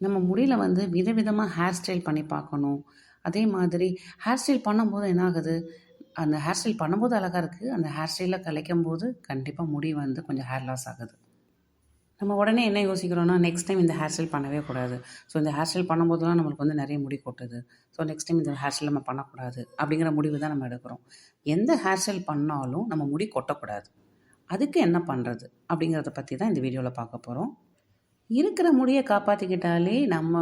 நம்ம முடியில் வந்து விதவிதமாக ஹேர் ஸ்டைல் பண்ணி பார்க்கணும். அதே மாதிரி ஹேர் ஸ்டைல் பண்ணும்போது என்ன ஆகுது அந்த ஹேர் ஸ்டைல் பண்ணும்போது அழகாக இருக்குது அந்த ஹேர் ஸ்டைலில் கலைக்கும் போது கண்டிப்பாக முடி வந்து கொஞ்சம் ஹேர் லாஸ் ஆகுது. நம்ம உடனே என்ன யோசிக்கிறோன்னா நெக்ஸ்ட் டைம் இந்த ஹேர் ஸ்டைல் பண்ணவே கூடாது. ஸோ இந்த ஹேர் ஸ்டைல் பண்ணும்போதெல்லாம் நம்மளுக்கு வந்து நிறைய முடி கொட்டுது. ஸோ நெக்ஸ்ட் டைம் இந்த ஹேர் ஸ்டைல் நம்ம பண்ணக்கூடாது அப்படிங்கிற முடிவு தான் நம்ம எடுக்கிறோம். எந்த ஹேர் ஸ்டைல் பண்ணாலும் நம்ம முடி கொட்டக்கூடாது. அதுக்கு என்ன பண்ணுறது அப்படிங்கிறத பற்றி தான் இந்த வீடியோவில் பார்க்க போகிறோம் இருக்கிற முடியை காப்பாற்றிக்கிட்டாலே நம்ம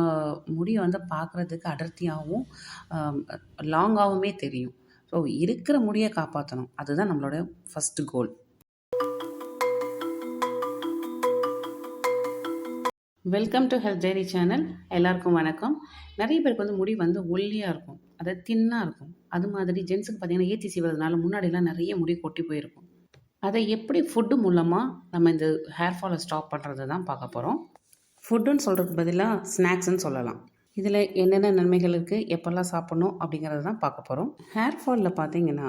முடியை வந்து பார்க்குறதுக்கு அடர்த்தியாகவும் லாங்காகவுமே தெரியும். ஸோ இருக்கிற முடியை காப்பாற்றணும் அதுதான் நம்மளோட first goal welcome to health diary channel எல்லாருக்கும் வணக்கம். நிறைய பேருக்கு வந்து முடி வந்து ஒல்லியாக இருக்கும். அதை தின்னாக இருக்கும். அது மாதிரி ஜென்ஸுக்கு பார்த்திங்கன்னா ஏற்றி செய்வதனால முன்னாடிலாம் நிறைய முடி கொட்டி போயிருக்கும். அதை எப்படி ஃபுட்டு மூலமாக நம்ம இந்த ஹேர் ஃபாலை ஸ்டாப் பண்ணுறது தான் பார்க்க போகிறோம் ஃபுட்டுன்னு சொல்கிறதுக்கு பதிலாக ஸ்நாக்ஸ்ன்னு சொல்லலாம். இதில் என்னென்ன நன்மைகள் இருக்குது எப்போல்லாம் சாப்பிட்ணும் அப்படிங்கிறத தான் பார்க்க போகிறோம் ஹேர் ஃபாலில் பார்த்தீங்கன்னா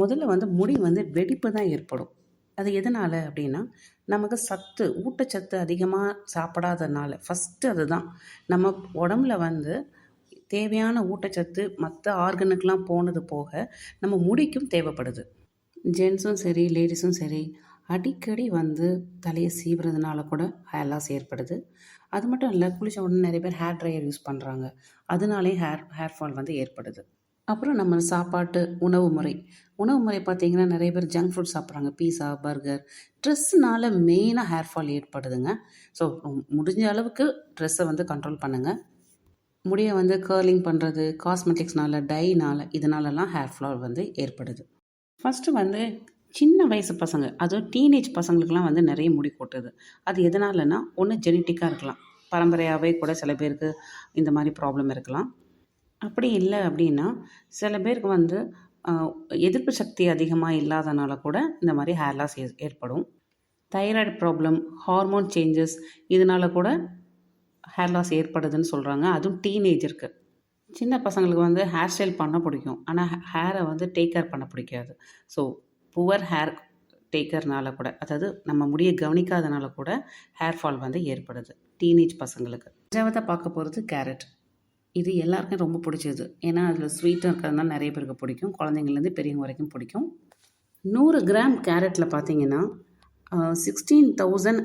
முதல்ல வந்து முடி வந்து வெடிப்பு தான் ஏற்படும். அது எதனால் அப்படின்னா நமக்கு சத்து ஊட்டச்சத்து அதிகமாக சாப்பிடாதனால ஃபஸ்ட்டு அதுதான். நம்ம உடம்புல வந்து தேவையான ஊட்டச்சத்து மற்ற ஆர்கனுக்கெலாம் போனது போக நம்ம முடிக்கும் தேவைப்படுது. ஜென்ஸும் சரி லேடிஸும் சரி அடிக்கடி வந்து தலையை சீவுறதுனால கூட ஹேர் லாஸ் ஏற்படுது. அது மட்டும் இல்லை குளிச்ச உடனே நிறைய பேர் ஹேர் ட்ரையர் யூஸ் பண்ணுறாங்க அதனாலே ஹேர் ஹேர் ஃபால் வந்து ஏற்படுது. அப்புறம் நம்ம சாப்பாட்டு உணவு முறை. உணவு முறை பார்த்திங்கன்னா நிறைய பேர் ஜங்க் ஃபுட் சாப்பிட்றாங்க. பீஸா பர்கர் ட்ரெஸ்ஸுனால மெயினாக ஹேர் ஃபால் ஏற்படுதுங்க. ஸோ முடிஞ்ச அளவுக்கு ட்ரெஸ்ஸை வந்து கண்ட்ரோல் பண்ணுங்கள் முடியை வந்து கேர்லிங் பண்ணுறது காஸ்மெட்டிக்ஸ்னால டைனால் இதனாலலாம் ஹேர் ஃபால் வந்து ஏற்படுது. ஃபஸ்ட்டு வந்து சின்ன வயசு பசங்க அதுவும் டீனேஜ் பசங்களுக்குலாம் வந்து நிறைய முடி கொட்டுது. அது எதனாலனா ஒன்று ஜெனட்டிக்காக இருக்கலாம். பரம்பரையாகவே கூட சில பேருக்கு இந்த மாதிரி ப்ராப்ளம் இருக்கலாம். அப்படி இல்லை அப்படின்னா சில பேருக்கு வந்து எதிர்ப்பு சக்தி அதிகமாக இல்லாதனால கூட இந்த மாதிரி ஹேர் லாஸ் ஏற்படும். தைராய்டு ப்ராப்ளம் ஹார்மோன் சேஞ்சஸ் இதனால கூட ஹேர் லாஸ் ஏற்படுதுன்னு சொல்கிறாங்க அதுவும் டீனேஜருக்கு சின்ன பசங்களுக்கு வந்து ஹேர் ஸ்டைல் பண்ண பிடிக்கும். ஆனால் ஹேரை வந்து டேக் கேர் பண்ண பிடிக்காது. ஸோ புவர் ஹேர் டேக்கர்னால கூட அதாவது நம்ம முடியை கவனிக்காதனால கூட ஹேர் ஃபால் வந்து ஏற்படுது டீனேஜ் பசங்களுக்கு. அஞ்சாவதாக பார்க்க போகிறது கேரட் இது எல்லாருக்கும் ரொம்ப பிடிச்சது. ஏன்னா அதில் ஸ்வீட்டாக இருக்கிறதுனால நிறைய பேருக்கு பிடிக்கும். குழந்தைங்கள்லேருந்து பெரியவங்க வரைக்கும் பிடிக்கும். நூறு கிராம் கேரட்டில் பார்த்தீங்கன்னா sixteen thousand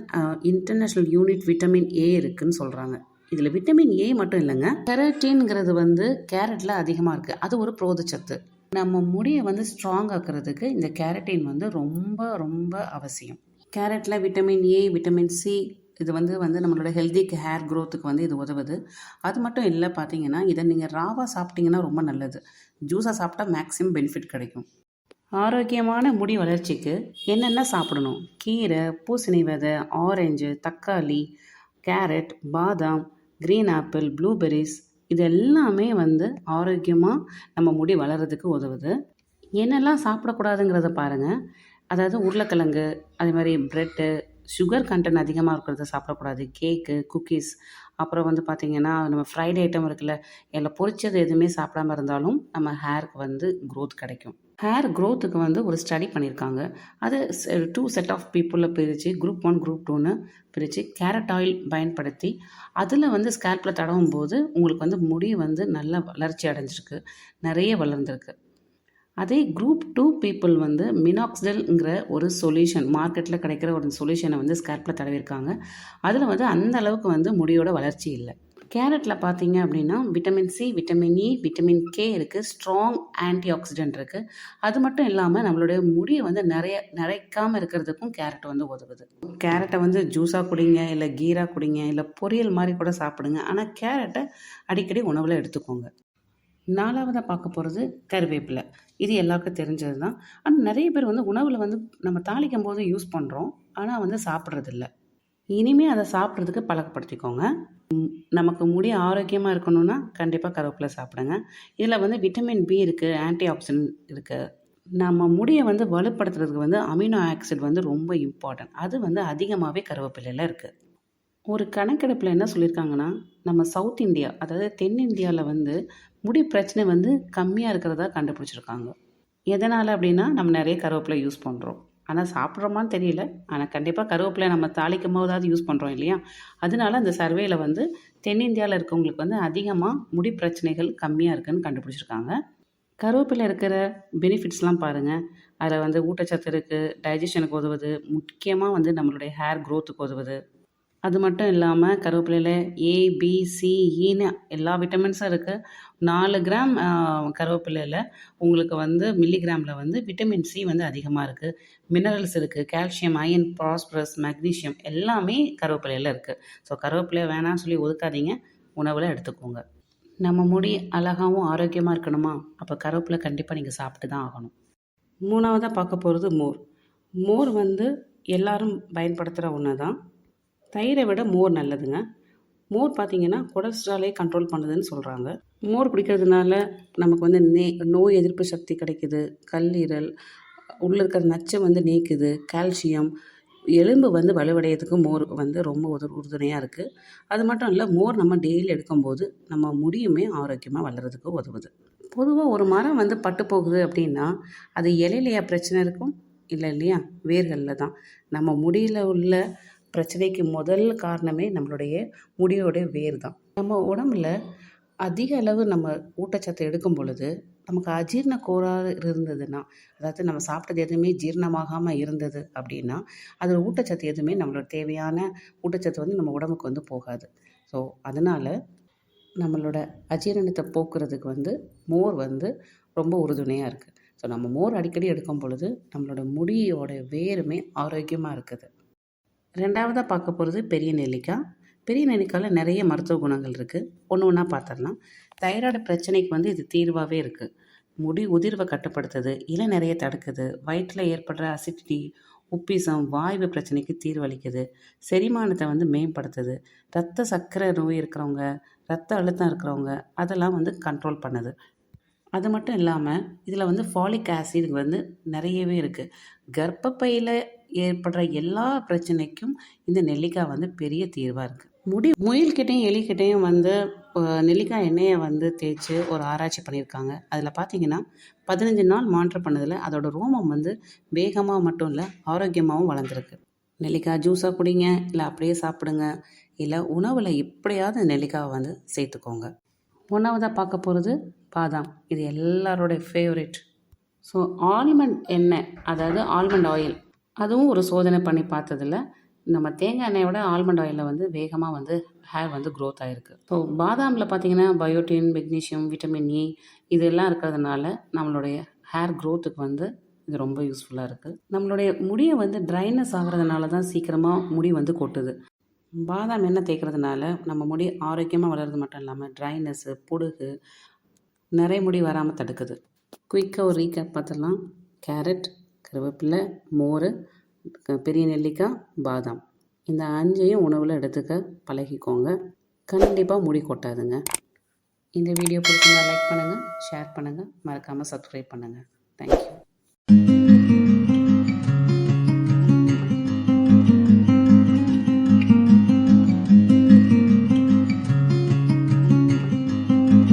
international unit vitamin A இருக்குதுன்னு சொல்கிறாங்க இதில் விட்டமின் ஏ மட்டும் இல்லைங்க கெரட்டின்ங்கிறது வந்து கேரட்டில் அதிகமாக இருக்குது அது ஒரு புரோதச்சத்து நம்ம முடியை வந்து ஸ்ட்ராங் ஆக்கிறதுக்கு இந்த கேரட்டின் வந்து ரொம்ப ரொம்ப அவசியம். கேரட்டில் விட்டமின் ஏ விட்டமின் சி இது வந்து வந்து நம்மளோட ஹெல்தி ஹேர் க்ரோத்துக்கு வந்து இது உதவுது. அது மட்டும் இல்லை பார்த்தீங்கன்னா இதை நீங்கள் ராவாக சாப்பிட்டீங்கன்னா ரொம்ப நல்லது. ஜூஸாக சாப்பிட்டா மேக்ஸிமம் பெனிஃபிட் கிடைக்கும். ஆரோக்கியமான முடி வளர்ச்சிக்கு என்னென்ன சாப்பிடணும்? கீரை பூசணி விதை ஆரஞ்சு தக்காளி கேரட் பாதாம் க்ரீன் ஆப்பிள் ப்ளூபெரிஸ் இது எல்லாமே வந்து ஆரோக்கியமாக நம்ம முடி வளர்கிறதுக்கு உதவுது. என்னெல்லாம் சாப்பிடக்கூடாதுங்கிறத பாருங்கள் அதாவது உருளைக்கிழங்கு அதே மாதிரி ப்ரெட்டு சுகர் கண்டென்ட் அதிகமாக இருக்கிறத சாப்பிடக்கூடாது. கேக்கு குக்கீஸ் அப்புறம் வந்து பார்த்திங்கன்னா நம்ம ஃப்ரைட் ஐட்டம் இருக்குல்ல எல்லாம் பொரிச்சது எதுவுமே சாப்பிடாம இருந்தாலும் நம்ம ஹேருக்கு வந்து க்ரோத் கிடைக்கும். ஹேர் க்ரோத்துக்கு வந்து ஒரு ஸ்டடி பண்ணியிருக்காங்க அது டூ செட் ஆஃப் பீப்புளில் பிரித்து குரூப் ஒன் குரூப் டூன்னு பிரித்து கேரட் ஆயில் பயன்படுத்தி அதில் வந்து ஸ்கேல்பில் தடவும் போது உங்களுக்கு வந்து முடி வந்து நல்லா வளர்ச்சி அடைஞ்சிருக்கு. நிறைய வளர்ந்துருக்கு. அதே குரூப் டூ பீப்புள் வந்து மினாக்சிடல்ங்கிற ஒரு சொல்யூஷன் மார்க்கெட்டில் கிடைக்கிற ஒரு சொல்யூஷனை வந்து ஸ்கேல்பில் தடவிருக்காங்க. அதில் வந்து அந்த அளவுக்கு வந்து முடியோட வளர்ச்சி இல்லை. கேரட்டில் பார்த்தீங்க அப்படின்னா vitamin C vitamin E vitamin K இருக்குது ஸ்ட்ராங் ஆன்டி ஆக்சிடென்ட் இருக்குது அது மட்டும் இல்லாமல் நம்மளுடைய முடியை வந்து நிறைய நிறைக்காமல் இருக்கிறதுக்கும் கேரட் வந்து உதவுது. கேரட்டை வந்து ஜூஸாக குடிங்க இல்லை கீராக குடிங்க இல்லை பொரியல் மாதிரி கூட சாப்பிடுங்க. ஆனால் கேரட்டை அடிக்கடி உணவில் எடுத்துக்கோங்க. நாலாவதாக பார்க்க போகிறது கருவேப்பிலை. இது எல்லாருக்கும் தெரிஞ்சது தான் ஆனால் நிறைய பேர் வந்து உணவில் வந்து நம்ம தாளிக்கும் போது யூஸ் பண்ணுறோம் ஆனால் வந்து சாப்பிட்றதில்ல. இனிமேல் அதை சாப்பிட்றதுக்கு பழக்கப்படுத்திக்கோங்க. நமக்கு முடி ஆரோக்கியமாக இருக்கணும்னா கண்டிப்பாக கருவேப்பிலை சாப்பிடுங்க. இதில் வந்து விட்டமின் பி இருக்குது ஆன்டி ஆக்சிடென்ட் இருக்குது நம்ம முடியை வந்து வலுப்படுத்துறதுக்கு வந்து அமினோ ஆக்சிட் வந்து ரொம்ப இம்பார்ட்டன்ட் அது வந்து அதிகமாகவே கருவேப்பிலையில் இருக்குது ஒரு கணக்கெடுப்பில் என்ன சொல்லியிருக்காங்கன்னா நம்ம சவுத் இந்தியா அதாவது தென்னிந்தியாவில் வந்து முடி பிரச்சனை வந்து கம்மியாக இருக்கிறதா கண்டுபிடிச்சிருக்காங்க. எதனால் அப்படின்னா நம்ம நிறைய கருவேப்பிலை யூஸ் பண்ணுறோம் ஆனால் சாப்பிட்றோமான்னு தெரியல. ஆனால் கண்டிப்பாக கருவேப்பிலை நம்ம தாளிக்கும் போதாவது யூஸ் பண்ணுறோம் இல்லையா? அதனால அந்த சர்வேயில் வந்து தென்னிந்தியாவில் இருக்கவங்களுக்கு வந்து அதிகமாக முடி பிரச்சனைகள் கம்மியாக இருக்குன்னு கண்டுபிடிச்சிருக்காங்க. கருவேப்பிலை இருக்கிற பெனிஃபிட்ஸ்லாம் பாருங்கள் அதில் வந்து ஊட்டச்சத்து இருக்குது டைஜஷனுக்கு உதவுது முக்கியமாக வந்து நம்மளுடைய ஹேர் க்ரோத்துக்கு உதவுது. அது மட்டும் இல்லாமல் கருவேப்பிலையில் ஏ பி சிஇன்னு e எல்லா விட்டமின்ஸும் இருக்குது நாலு கிராம் கருவேப்பிலையில் உங்களுக்கு வந்து மில்லிகிராமில் வந்து விட்டமின் சி வந்து அதிகமாக இருக்குது மினரல்ஸ் இருக்குது கால்சியம் அயன் பாஸ்பரஸ் மெக்னீஷியம் எல்லாமே கருவேப்பிலையில் இருக்குது ஸோ கருவேப்பிலை வேணாம்னு சொல்லி ஒதுக்காதீங்க. உணவில் எடுத்துக்கோங்க. நம்ம முடி அழகாகவும் ஆரோக்கியமாக இருக்கணுமா? அப்போ கருவேப்பிலை கண்டிப்பாக நீங்கள் சாப்பிட்டு தான் ஆகணும். மூணாவதாக பார்க்க போகிறது மோர். மோர் வந்து எல்லாரும் பயன்படுத்துகிற ஒன்று தான் தயிரை விட மோர் நல்லதுங்க. மோர் பார்த்திங்கன்னா கொலஸ்ட்ராலே கண்ட்ரோல் பண்ணுதுன்னு சொல்கிறாங்க மோர் குடிக்கிறதுனால நமக்கு வந்து நே நோய் எதிர்ப்பு சக்தி கிடைக்குது. கல்லீரல் உள்ளே இருக்கிற நச்சை வந்து நீக்குது. கால்சியம் எலும்பு வந்து வலுவடையறதுக்கு மோர் வந்து ரொம்ப உது உறுதுணையாக இருக்குது அது மட்டும் இல்லை மோர் நம்ம டெய்லி எடுக்கும்போது நம்ம முடியுமே ஆரோக்கியமாக வளர்கிறதுக்கு உதவுது. பொதுவாக ஒரு மரம் வந்து பட்டு போகுது அப்படின்னா அது இலையிலையா பிரச்சனை இருக்கும்? இல்லை இல்லையா? வேர்களில் தான். நம்ம முடியில் உள்ள பிரச்சனைக்கு முதல் காரணமே நம்மளுடைய முடியோடைய வேர் தான் நம்ம உடம்புல அதிக அளவு நம்ம ஊட்டச்சத்து எடுக்கும் பொழுது நமக்கு அஜீர்ண கோளாறு இருந்ததுன்னா அதாவது நம்ம சாப்பிட்டது எதுவுமே ஜீரணமாகாமல் இருந்தது அப்படின்னா அதில் ஊட்டச்சத்து எதுவுமே நம்மளோட தேவையான ஊட்டச்சத்து வந்து நம்ம உடம்புக்கு வந்து போகாது. ஸோ அதனால் நம்மளோட அஜீரணத்தை போக்குறதுக்கு வந்து மோர் வந்து ரொம்ப உறுதுணையாக இருக்குது ஸோ நம்ம மோர் அடிக்கடி எடுக்கும் பொழுது நம்மளோட முடியோட வேருமே ஆரோக்கியமாக இருக்குது. ரெண்டாவதாக பார்க்க போகிறது பெரிய நெல்லிக்காய் பெரிய நெல்லிக்காயில் நிறைய மருத்துவ குணங்கள் இருக்குது ஒன்று ஒன்றா பார்த்துடலாம் தைராய்டு பிரச்சனைக்கு வந்து இது தீர்வாகவே இருக்குது முடி உதிர்வை கட்டுப்படுத்துது இலை நிறைய தடுக்குது வயிற்றில் ஏற்படுற அசிடிட்டி உப்பிசம் வாய்வு பிரச்சனைக்கு தீர்வளிக்குது செரிமானத்தை வந்து மேம்படுத்துது. ரத்த சர்க்கரை நோய் இருக்கிறவங்க ரத்த அழுத்தம் இருக்கிறவங்க அதெல்லாம் வந்து கண்ட்ரோல் பண்ணுது. அது மட்டும் இல்லாமல் இதில் வந்து ஃபாலிக் ஆசிட் வந்து நிறையவே இருக்குது கர்ப்பப்பையில் ஏற்படுற எல்லா பிரச்சனைக்கும் இந்த நெல்லிக்காய் வந்து பெரிய தீர்வாக இருக்குது முடி முயல்கிட்டையும் எலிக்கிட்டையும் வந்து நெல்லிக்காய் எண்ணெயை வந்து தேய்ச்சி ஒரு ஆராய்ச்சி பண்ணியிருக்காங்க. அதில் பார்த்தீங்கன்னா பதினஞ்சு நாள் மானிட்டர் பண்ணதில் அதோட ரோமம் வந்து வேகமாக மட்டும் இல்லை ஆரோக்கியமாகவும் வளர்ந்துருக்கு. நெல்லிக்காய் ஜூஸாக குடிங்க இல்லை அப்படியே சாப்பிடுங்க இல்லை உணவில் எப்படியாவது நெல்லிக்காவை வந்து சேர்த்துக்கோங்க. ஒன்றாவதாக பார்க்க போகிறது பாதாம். இது எல்லாரோடைய ஃபேவரெட் ஸோ ஆல்மண்ட் எண்ணெய் அதாவது ஆல்மண்ட் ஆயில் அதுவும் ஒரு சோதனை பண்ணி பார்த்ததில் நம்ம தேங்காய் எண்ணெயை விட ஆல்மண்ட் ஆயிலில் வந்து வேகமாக வந்து ஹேர் வந்து க்ரோத் ஆகிருக்கு ஸோ பாதாமில் பார்த்தீங்கன்னா பயோட்டின் மெக்னீஷியம் விட்டமின் இ இதெல்லாம் இருக்கிறதுனால நம்மளுடைய ஹேர் க்ரோத்துக்கு வந்து இது ரொம்ப யூஸ்ஃபுல்லாக இருக்குது நம்மளுடைய முடியை வந்து ட்ரைனஸ் ஆகிறதுனால தான் சீக்கிரமாக முடி வந்து கொட்டுது. பாதாம் எண்ணெய் தேய்க்கிறதுனால நம்ம முடி ஆரோக்கியமாக வளர்றது மட்டும் இல்லாமல் ட்ரைனஸ்ஸு புடுகு நிறைய முடி வராமல் தடுக்குது. குயிக்காக ஒரு ரீகேப் பார்த்துடலாம். கேரட் கருவேப்பிலை மோர் பெரிய நெல்லிக்காய் பாதாம். இந்த அஞ்சையும் உணவில் எடுத்துக்க பழகிக்கோங்க. கண்டிப்பாக முடி கொட்டாதுங்க. இந்த வீடியோ பிடிச்சிருந்தா லைக் பண்ணுங்கள் ஷேர் பண்ணுங்கள் மறக்காமல் சப்ஸ்கிரைப் பண்ணுங்கள் தேங்க்யூ